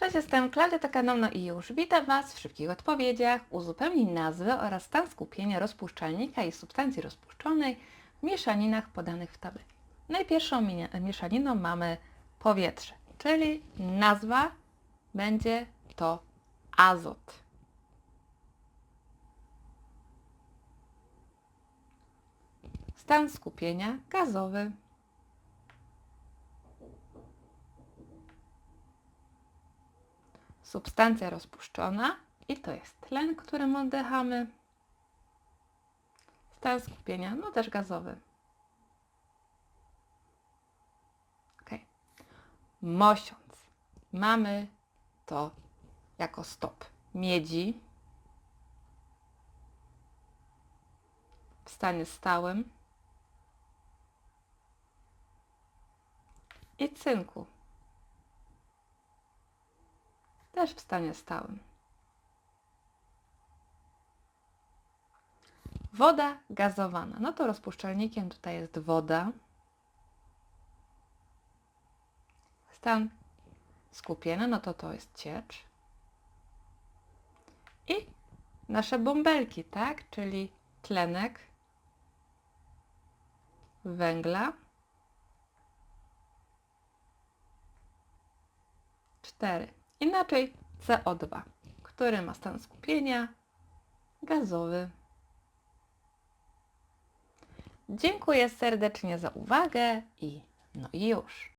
Cześć, jestem Klaudia Takaną, no i już witam Was w szybkich odpowiedziach. Uzupełnij nazwę oraz stan skupienia rozpuszczalnika i substancji rozpuszczonej w mieszaninach podanych w tabeli. Najpierwszą mieszaniną mamy powietrze, czyli nazwa będzie to azot. Stan skupienia gazowy. Substancja rozpuszczona i to jest tlen, którym oddychamy. Stan skupienia, no też gazowy. Ok. Mosiąc. Mamy to jako stop miedzi w stanie stałym i cynku też w stanie stałym. Woda gazowana. No to rozpuszczalnikiem tutaj jest woda. Stan skupienia, no to to jest ciecz. I nasze bąbelki, tak? Czyli tlenek węgla. 4. Inaczej CO2, który ma stan skupienia gazowy. Dziękuję serdecznie za uwagę i no i już.